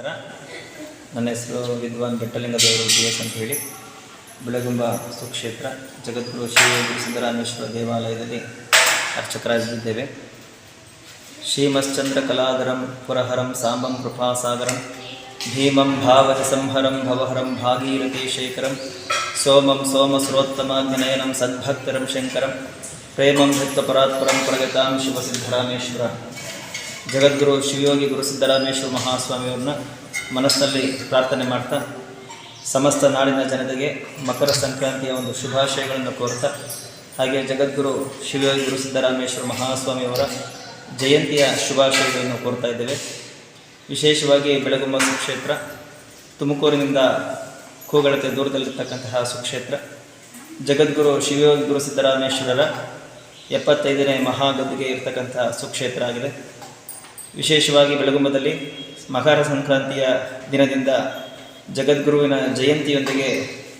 ನಮಸ್ಕಾರ. ನನ್ನ ಹೆಸರು ವಿದ್ವಾನ್ ಬೆಟ್ಟಲಿಂಗದೇವರು ಬಿ ಎಸ್ ಅಂತ ಹೇಳಿ. ಬೆಳಗುಂಬ ಸುಕ್ಷೇತ್ರ ಜಗದ್ಗುರು ಶ್ರೀ ಸಿದ್ದರಾಮೇಶ್ವರ ದೇವಾಲಯದಲ್ಲಿ ಅರ್ಚಕರಾಗಿದ್ದೇವೆ. ಶ್ರೀಮಶ್ಚಂದ್ರ ಕಲಾಧರಂ ಪುರಹರಂ ಸಾಂಬಂ ಕೃಪಾಸಾಗರಂ, ಭೀಮಂ ಭಾವತಿ ಸಂಹರಂ ಭವಹರಂ ಭಾಗೀರಥಿ ಶೇಖರಂ, ಸೋಮಂ ಸೋಮಸ್ರೋತ್ತಮಾಜ್ಞನಯನಂ ಸದ್ಭಕ್ತರಂ ಶಂಕರಂ, ಪ್ರೇಮಂ ಭಕ್ತಪರಾತ್ಪರಂ ಪ್ರಗತಾಂ ಶಿವಸಿದ್ದರಾಮೇಶ್ವರ ಜಗದ್ಗುರು, ಶಿವಯೋಗಿ ಗುರು ಸಿದ್ದರಾಮೇಶ್ವರ ಮಹಾಸ್ವಾಮಿಯವ್ರನ್ನ ಮನಸ್ಸಿನಲ್ಲಿ ಪ್ರಾರ್ಥನೆ ಮಾಡ್ತಾ, ಸಮಸ್ತ ನಾಡಿನ ಜನತೆಗೆ ಮಕರ ಸಂಕ್ರಾಂತಿಯ ಒಂದು ಶುಭಾಶಯಗಳನ್ನು ಕೋರ್ತಾ, ಹಾಗೆ ಜಗದ್ಗುರು, ಶಿವಯೋಗಿ ಗುರು ಸಿದ್ದರಾಮೇಶ್ವರ ಮಹಾಸ್ವಾಮಿಯವರ ಜಯಂತಿಯ ಶುಭಾಶಯಗಳನ್ನು ಕೋರ್ತಾ ಇದ್ದೇವೆ. ವಿಶೇಷವಾಗಿ ಬೆಳಗುಂಬ ಸುಕ್ಷೇತ್ರ, ತುಮಕೂರಿನಿಂದ ಕೂಗಳತೆ ದೂರದಲ್ಲಿರ್ತಕ್ಕಂತಹ ಸುಕ್ಷೇತ್ರ, ಜಗದ್ಗುರು, ಶಿವಯೋಗಿ ಗುರು ಸಿದ್ದರಾಮೇಶ್ವರರ ಎಪ್ಪತ್ತೈದನೇ ಮಹಾಗದ್ದಿಗೆ ಇರತಕ್ಕಂತಹ ಸುಕ್ಷೇತ್ರ ಆಗಿದೆ. ವಿಶೇಷವಾಗಿ ಬೆಳಗುಂಬದಲ್ಲಿ ಮಕರ ಸಂಕ್ರಾಂತಿಯ ದಿನದಿಂದ ಜಗದ್ಗುರುವಿನ ಜಯಂತಿಯೊಂದಿಗೆ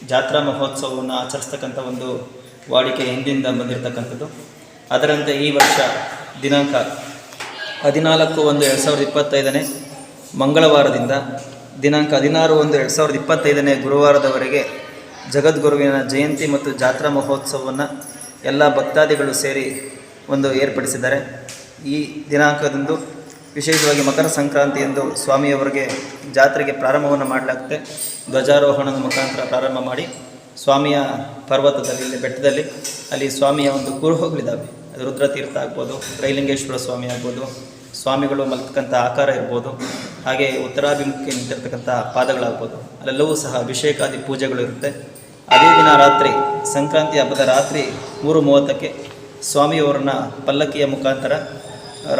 ಜಾತ್ರಾ ಮಹೋತ್ಸವವನ್ನು ಆಚರಿಸ್ತಕ್ಕಂಥ ಒಂದು ವಾಡಿಕೆ ಹಿಂದಿಂದ ಬಂದಿರತಕ್ಕಂಥದ್ದು. ಅದರಂತೆ ಈ ವರ್ಷ ದಿನಾಂಕ ಹದಿನಾಲ್ಕು ಒಂದು ಎರಡು ಸಾವಿರದ ಇಪ್ಪತ್ತೈದನೇ ಮಂಗಳವಾರದಿಂದ ದಿನಾಂಕ ಹದಿನಾರು ಒಂದು ಎರಡು ಸಾವಿರದ ಇಪ್ಪತ್ತೈದನೇ ಗುರುವಾರದವರೆಗೆ ಜಗದ್ಗುರುವಿನ ಜಯಂತಿ ಮತ್ತು ಜಾತ್ರಾ ಮಹೋತ್ಸವವನ್ನು ಎಲ್ಲ ಭಕ್ತಾದಿಗಳು ಸೇರಿ ಒಂದು ಏರ್ಪಡಿಸಿದ್ದಾರೆ. ಈ ದಿನಾಂಕದಂದು ವಿಶೇಷವಾಗಿ ಮಕರ ಸಂಕ್ರಾಂತಿ ಎಂದು ಸ್ವಾಮಿಯವರಿಗೆ ಜಾತ್ರೆಗೆ ಪ್ರಾರಂಭವನ್ನು ಮಾಡಲಾಗುತ್ತೆ. ಧ್ವಜಾರೋಹಣದ ಮುಖಾಂತರ ಪ್ರಾರಂಭ ಮಾಡಿ ಸ್ವಾಮಿಯ ಪರ್ವತದಲ್ಲಿ, ಇಲ್ಲಿ ಬೆಟ್ಟದಲ್ಲಿ, ಅಲ್ಲಿ ಸ್ವಾಮಿಯ ಒಂದು ಕುರುಹುಗಳಿದ್ದಾವೆ ಅದು ರುದ್ರತೀರ್ಥ ಆಗ್ಬೋದು ರೈಲಿಂಗೇಶ್ವರ ಸ್ವಾಮಿ ಆಗ್ಬೋದು, ಸ್ವಾಮಿಗಳು ಮಲ್ತಕ್ಕಂಥ ಆಕಾರ ಇರ್ಬೋದು, ಹಾಗೆ ಉತ್ತರಾಭಿಮುಖಿ ನಿಂತಿರ್ತಕ್ಕಂಥ ಪಾದಗಳಾಗ್ಬೋದು. ಅಲ್ಲೆಲ್ಲವೂ ಸಹ ಅಭಿಷೇಕಾದಿ ಪೂಜೆಗಳು ಇರುತ್ತೆ. ಅದೇ ದಿನ ರಾತ್ರಿ, ಸಂಕ್ರಾಂತಿ ಹಬ್ಬದ ರಾತ್ರಿ ಮೂರು ಮೂವತ್ತಕ್ಕೆ ಸ್ವಾಮಿಯವರನ್ನ ಪಲ್ಲಕ್ಕಿಯ ಮುಖಾಂತರ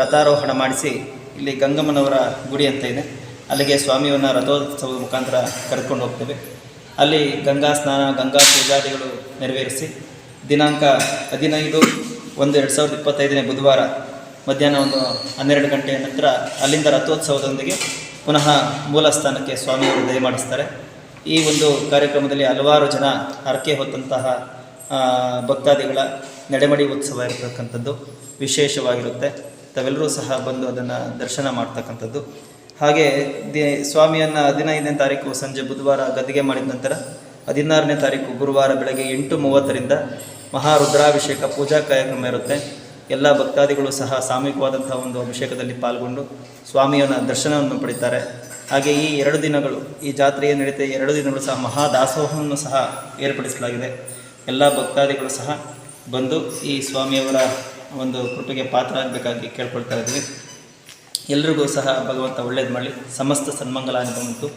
ರಥಾರೋಹಣ ಮಾಡಿಸಿ ಇಲ್ಲಿ ಗಂಗಮ್ಮನವರ ಗುಡಿ ಅಂತ ಇದೆ. ಅಲ್ಲಿಗೆ ಸ್ವಾಮಿಯವನ್ನ ರಥೋತ್ಸವದ ಮುಖಾಂತರ ಕರೆದುಕೊಂಡು ಹೋಗ್ತೇವೆ. ಅಲ್ಲಿ ಗಂಗಾ ಸ್ನಾನ, ಗಂಗಾ ಪೂಜಾದಿಗಳು ನೆರವೇರಿಸಿ ದಿನಾಂಕ ಹದಿನೈದು ಒಂದು ಎರಡು ಸಾವಿರದ ಇಪ್ಪತ್ತೈದನೇ ಬುಧವಾರ ಮಧ್ಯಾಹ್ನ ಒಂದು ಹನ್ನೆರಡು ಗಂಟೆಯ ನಂತರ ಅಲ್ಲಿಂದ ರಥೋತ್ಸವದೊಂದಿಗೆ ಪುನಃ ಮೂಲ ಸ್ಥಾನಕ್ಕೆ ಸ್ವಾಮಿಯವರು ದಯಮಾಡಿಸ್ತಾರೆ ಈ ಒಂದು ಕಾರ್ಯಕ್ರಮದಲ್ಲಿ ಹಲವಾರು ಜನ ಹರಕೆ ಹೊತ್ತಂತಹ ಭಕ್ತಾದಿಗಳ ನಡೆಮಡಿ ಉತ್ಸವ ಇರತಕ್ಕಂಥದ್ದು ವಿಶೇಷವಾಗಿರುತ್ತೆ. ತಾವೆಲ್ಲರೂ ಸಹ ಬಂದು ಅದನ್ನು ದರ್ಶನ ಮಾಡ್ತಕ್ಕಂಥದ್ದು. ಹಾಗೆ ದಿ ಸ್ವಾಮಿಯನ್ನು ಹದಿನೈದನೇ ತಾರೀಕು ಸಂಜೆ ಬುಧವಾರ ಗದ್ದಿಗೆ ಮಾಡಿದ ನಂತರ ಹದಿನಾರನೇ ತಾರೀಕು ಗುರುವಾರ ಬೆಳಗ್ಗೆ ಎಂಟು ಮೂವತ್ತರಿಂದ ಮಹಾರುದ್ರಾಭಿಷೇಕ ಪೂಜಾ ಕಾರ್ಯಕ್ರಮ ಇರುತ್ತೆ. ಎಲ್ಲ ಭಕ್ತಾದಿಗಳು ಸಹ ಸಾಮೂಹಿಕವಾದಂಥ ಒಂದು ಅಭಿಷೇಕದಲ್ಲಿ ಪಾಲ್ಗೊಂಡು ಸ್ವಾಮಿಯನ್ನ ದರ್ಶನವನ್ನು ಪಡಿತಾರೆ. ಹಾಗೆ ಈ ಎರಡು ದಿನಗಳು, ಈ ಜಾತ್ರೆಯ ನಡೀತೆ ಎರಡು ದಿನಗಳು ಸಹ ಮಹಾದಾಸೋಹವನ್ನು ಸಹ ಏರ್ಪಡಿಸಲಾಗಿದೆ. ಎಲ್ಲ ಭಕ್ತಾದಿಗಳು ಸಹ ಬಂದು ಈ ಸ್ವಾಮಿಯವರ ಒಂದು ಕೃಪೆಗೆ ಪಾತ್ರ ಆಗಬೇಕಾಗಿ ಕೇಳ್ಕೊಳ್ತಾ ಇದ್ದೀವಿ ಎಲ್ರಿಗೂ ಸಹ ಭಗವಂತ ಒಳ್ಳೇದು ಮಾಡಿ ಸಮಸ್ತ ಸನ್ಮಂಗಲ ಅನುಭವಂತು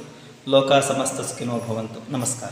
ಲೋಕ ಸಮಸ್ತ ಸುಖಿನೋ ಭವಂತು. ನಮಸ್ಕಾರ.